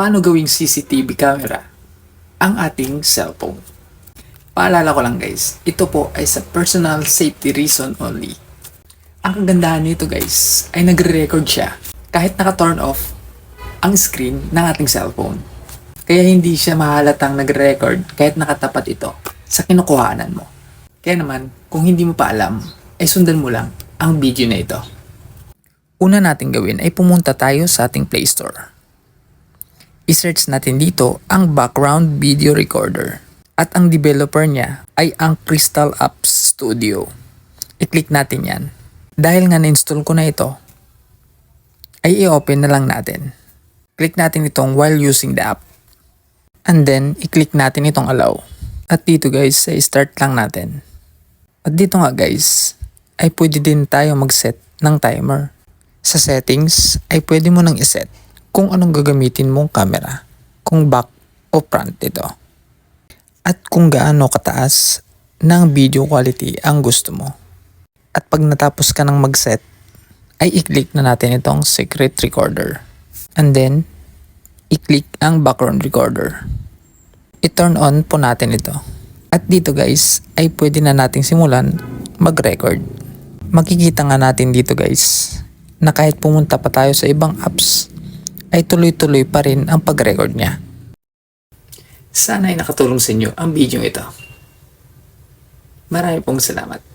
paano gawing CCTV camera ang ating cellphone. Paalala ko lang guys, ito po ay sa personal safety reason only. Ang kagandahan nito guys ay nagre-record siya kahit naka-turn off ang screen ng ating cellphone. Kaya hindi siya mahalatang nagre-record kahit nakatapat ito sa kinukuhanan mo. Kaya naman, kung hindi mo pa alam, ay sundan mo lang ang video na ito. Una natin gawin ay pumunta tayo sa ating Play Store. I-search natin dito ang background video recorder. At ang developer niya ay ang Crystal Apps Studio. I-click natin yan. Dahil nga na-install ko na ito, ay i-open na lang natin. Click natin itong while using the app. And then, i-click natin itong allow. At dito guys, ay start lang natin. At dito nga guys, ay pwede din tayo mag-set ng timer. Sa settings, ay pwede mo nang iset kung anong gagamitin mong camera. Kung back o front ito. At kung gaano kataas ng video quality ang gusto mo. At pag natapos ka ng mag-set, ay i-click na natin itong secret recorder. And then, i-click ang background recorder. I-turn on po natin ito. At dito guys, ay pwede na nating simulan mag-record. Makikita nga natin dito guys, na kahit pumunta pa tayo sa ibang apps, ay tuloy-tuloy pa rin ang pag-record niya. Sana ay nakatulong sa inyo ang video ito. Marami pong salamat.